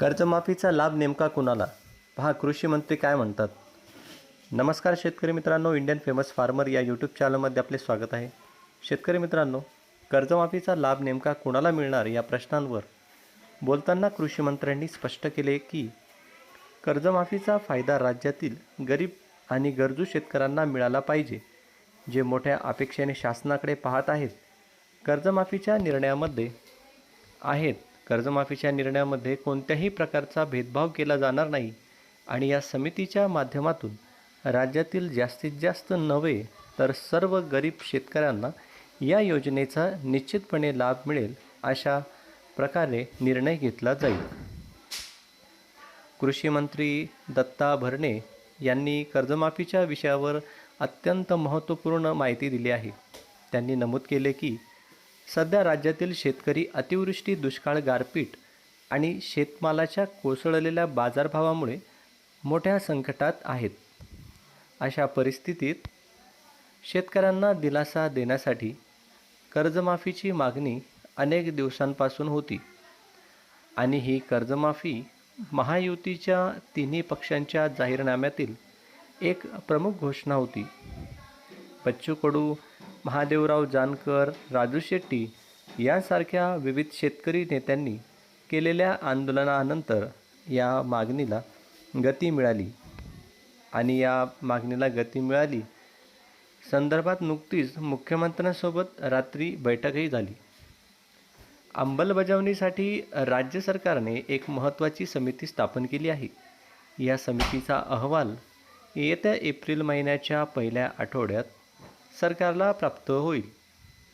कर्जमाफीचा लाभ नेमका कुणाला? पहा कृषी मंत्री काय म्हणतात? नमस्कार शेतकरी मित्रांनो इंडियन फेमस फार्मर या यूट्यूब चॅनलमध्ये आपले स्वागत आहे. शेतकरी मित्रांनो कर्जमाफीचा लाभ नेमका कुणाला मिळणार या प्रश्नांवर बोलताना कृषी मंत्र्यांनी स्पष्ट केले की कर्जमाफीचा फायदा राज्यातील गरीब आणि गरजू शेतकऱ्यांना मिळाला पाहिजे. जे मोठ्या अपेक्षेने शासनाकडे पाहत आहेत कर्जमाफीच्या निर्णयामध्ये आहेत. कर्जमाफीच्या निर्णयामध्ये कोणत्याही प्रकारचा भेदभाव केला जाणार नाही. आणि या समितीच्या माध्यमातून राज्यातील जास्तीत जास्त नव्हे तर सर्व गरीब शेतकऱ्यांना या योजनेचा निश्चितपणे लाभ मिळेल अशा प्रकारे निर्णय घेतला जाईल. कृषीमंत्री दत्ता भरणे यांनी कर्जमाफीच्या विषयावर अत्यंत महत्त्वपूर्ण माहिती दिली आहे. त्यांनी नमूद केले की सध्या राज्यातील शेतकरी अतिवृष्टी दुष्काळ गारपीट आणि शेतमालाच्या कोसळलेल्या बाजारभावामुळे मोठ्या संकटात आहेत. अशा परिस्थितीत शेतकऱ्यांना दिलासा देण्यासाठी कर्जमाफीची मागणी अनेक दिवसांपासून होती आणि ही कर्जमाफी महायुतीच्या तिन्ही पक्षांच्या जाहीरनाम्यातील एक प्रमुख घोषणा होती. बच्चू कडू महादेवराव जानकर राजू शेट्टी यांसारख्या विविध शेतकरी नेत्यांनी केलेल्या आंदोलनानंतर या मागणीला गती मिळाली. आणि या मागणीला गती मिळाली संदर्भात नुकतीच मुख्यमंत्र्यांसोबत रात्री बैठकही झाली. अंमलबजावणीसाठी राज्य सरकारने एक महत्त्वाची समिती स्थापन केली आहे. या समितीचा अहवाल येत्या एप्रिल महिन्याच्या पहिल्या आठवड्यात सरकारला प्राप्त होईल.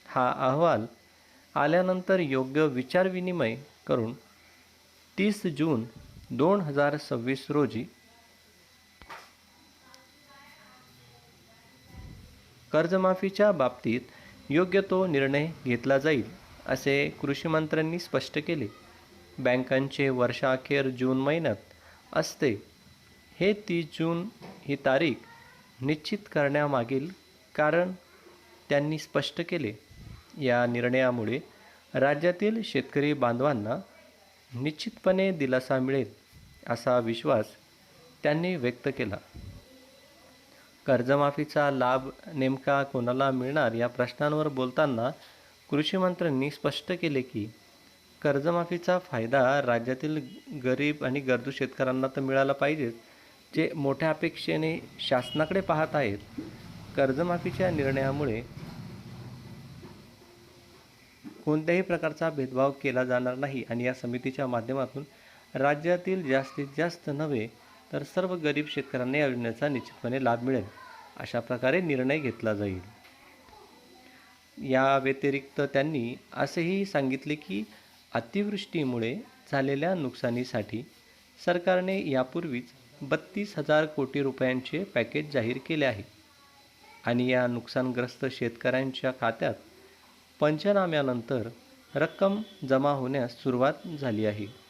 हा अहवाल आल्यानंतर योग्य विचारविनिमय करून तीस जून दोन हजार सव्वीस रोजी कर्जमाफीच्या बाबतीत योग्य तो निर्णय घेतला जाईल असे कृषीमंत्र्यांनी स्पष्ट केले. बँकांचे वर्षाखेर जून महिन्यात असते. हे तीस जून ही तारीख निश्चित करण्यामागील कारण त्यांनी स्पष्ट केले या निर्णयामुळे राज्यातील शेतकरी बांधवांना निश्चितपणे दिलासा मिळेल असा विश्वास त्यांनी व्यक्त केला. कर्जमाफीचा लाभ नेमका कोणाला मिळणार या प्रश्नांवर बोलताना कृषीमंत्र्यांनी स्पष्ट केले की कर्जमाफीचा फायदा राज्यातील गरीब आणि गरजू शेतकऱ्यांना तर मिळाला पाहिजेच जे मोठ्या अपेक्षेने शासनाकडे पाहत आहेत कर्जमाफीच्या निर्णयामुळे कोणत्याही प्रकारचा भेदभाव केला जाणार नाही आणि या समितीच्या माध्यमातून राज्यातील जास्तीत जास्त नव्हे तर सर्व गरीब शेतकऱ्यांना या योजनेचा निश्चितपणे लाभ मिळेल अशा प्रकारे निर्णय घेतला जाईल. या व्यतिरिक्त त्यांनी असेही सांगितले की अतिवृष्टीमुळे झालेल्या नुकसानीसाठी सरकारने यापूर्वीच बत्तीस हजार कोटी रुपयांचे पॅकेज जाहीर केले आहे. आणि या नुकसानग्रस्त शेतकऱ्यांच्या खात्यात पंचनाम्यानंतर रक्कम जमा होण्यास सुरुवात झाली आहे.